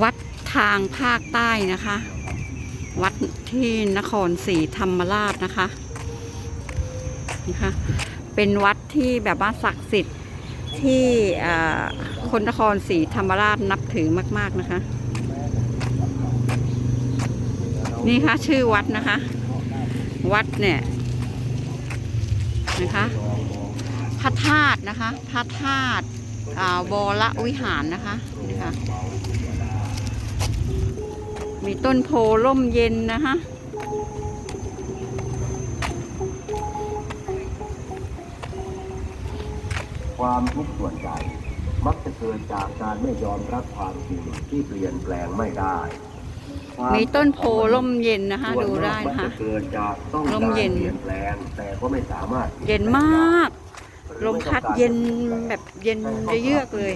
วัดทางภาคใต้นะคะ วัดที่นครศรีธรรมราชนะคะนะคะ เป็นวัดที่แบบว่าศักดิ์สิทธิ์ที่อ่าคนนครศรีธรรมราชนับถือมาก ๆนะคะ นี่ค่ะชื่อวัดนะคะ วัดเนี่ยนะคะพระธาตุนะคะ พระธาตุอ่าวรวิหารนะคะนี่ค่ะ มีต้นโพร่มเย็นนะคะความทุกข์ส่วนใหญ่มักจะเกิดจากการไม่ยอมรับความจริงที่เปลี่ยนแปลงไม่ได้ความมีต้นโพร่มเย็นนะคะส่วนดูมากได้มักนะคะจะเกิดจากต้องร่กามรเย็นเปลี่ยนแปลงแต่ก็ไม่สามารถ เย็นมาก ลมพัดเย็นแบบเย็นเยือกเลย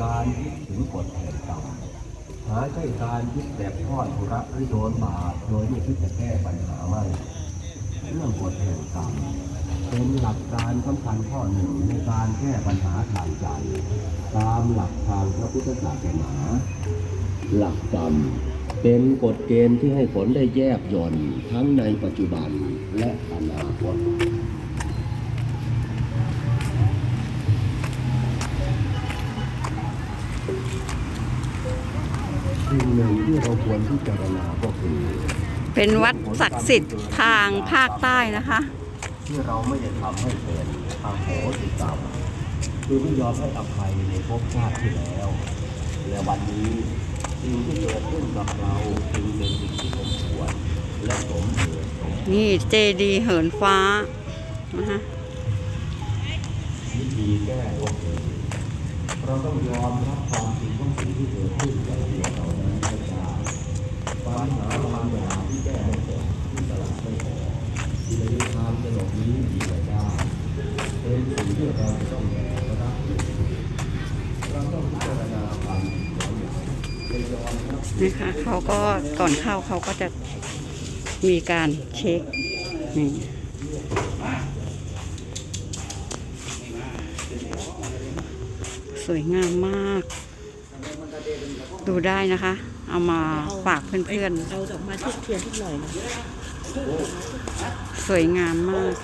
การยึดถือกฎแห่งกรรมหาใช่การยึดแบบทอดทุระหรือโดนบาปโดยไม่คิดจะแก้ปัญหาไม่เรื่องกฎแห่งกรรมเป็นหลักการสำคัญข้อหนึ่งในการแก้ปัญหาทางใจ ตามหลักทางพระพุทธศาสนา หลักกรรมเป็นกฎเกณฑ์ที่ให้ผลได้แยบย่อนทั้งในปัจจุบันและอนาคต สิ่งหนึ่งที่เราควรพิจารณาก็คือเป็นวัดศักดิ์สิทธิ์ทางภาคใต้นะคะ ที่เราไม่ได้ทำให้เกิดอโหสิกรรมคือไม่ยอมให้อภัยในภพชาติที่แล้วและวันนี้สิ่งที่เกิดขึ้นกับเราจึงเป็นสิ่งที่สมควรและสมเหตุสมนี่เจดีเหินฟ้านะคะวิธีแก้ก็คือเราต้องยอมรับความจริงของสิ่งที่เกิดขึ้นกับตัวเรานั้นให้ได้ปัญหาบางอย่างที่แก้ไม่ตกที่ตลาดไม่พอ ที่ในทางจะหลบหนีหนีไปได้เป็นสิ่งที่เราจะต้องแก้ก็ได้เราต้องพิจารณาความจริงของอย่างไม่ยอมรับนะคะเขาก็ก่อนเข้าเขาก็จะมีการเช็คนี่สวยงามมาก ดูได้นะคะ เอามาฝากเพื่อนๆเอาดอกไม้ทุกเทียนทุกหน่อยนะ สวยงามมาก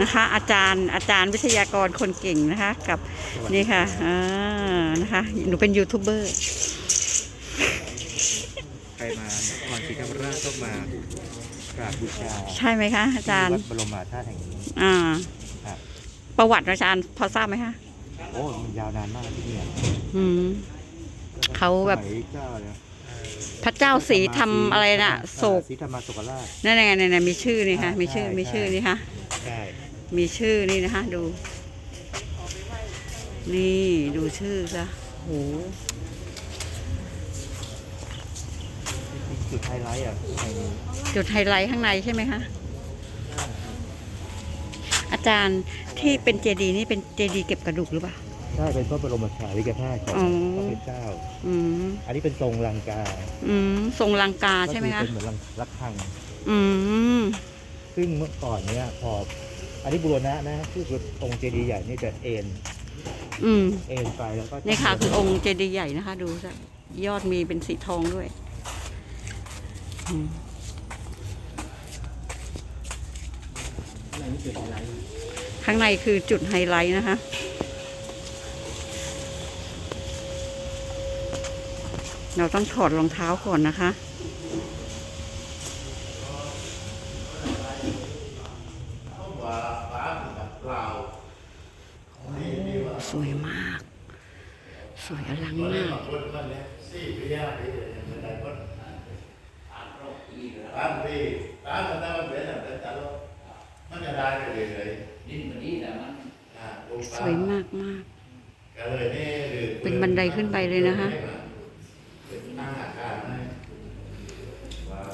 นะคะ อาจารย์อาจารย์วิทยากรคนเก่งนะคะ กับนี่ค่ะอ่านะคะ หนูเป็นยูทูบเบอร์ ใครมานครศรีธรรมราชต้องมากราบบูชาใช่ไหมคะอาจารย์วัดบรมมหาธาตุแห่งนี้ อ่า ครับ ประวัติอาจารย์พอทราบไหมคะ โอ้มันยาวนานมากที่เนี่ย อืม เขาแบบ สมัยเจ้าเนี่ยพระเจ้าสีทำอะไรน่ะโศกศรีธรรมาโศกราช นั่นไงนั่นไงมีชื่อนี่ค่ะ มีชื่อใช่มีชื่อนี่ค่ะ ใช่มีชื่อนี่นะคะ ดู นี่ดูชื่อซะโหจุดไฮไลท์อะในจุดไฮไลท์ข้างในใช่ไหมคะ อาจารย์ที่เป็นเจดีย์นี่เป็นเจดีย์เก็บกระดูกหรือเปล่า ใช่เป็นพระบรมสารีริกธาตุของอ๋อ พระพุทธเจ้า อืมอันนี้เป็นทรงลังกาอืมทรงลังกาใช่ไหมก็คะอเป็นเหมือนลังระฆัง อืม ซึ่งเมื่อก่อนเนี่ยพออันนี้บูรณะนะคือองค์เจดีย์ใหญ่นี่จะเอ็นอืม เอ็นไปแล้วก็จนี่ค่ะคือองค์เจดีย์ใหญ่นะคะ ดูซะยอดมีเป็นสีทองด้วยอืมข้างในคือจุดไฮไลท์นะคะ เราต้องถอดรองเท้าก่อนนะคะ สวยมาก สวยอลังมากสวยมากมาก เป็นบันไดขึ้นไปเลยนะคะ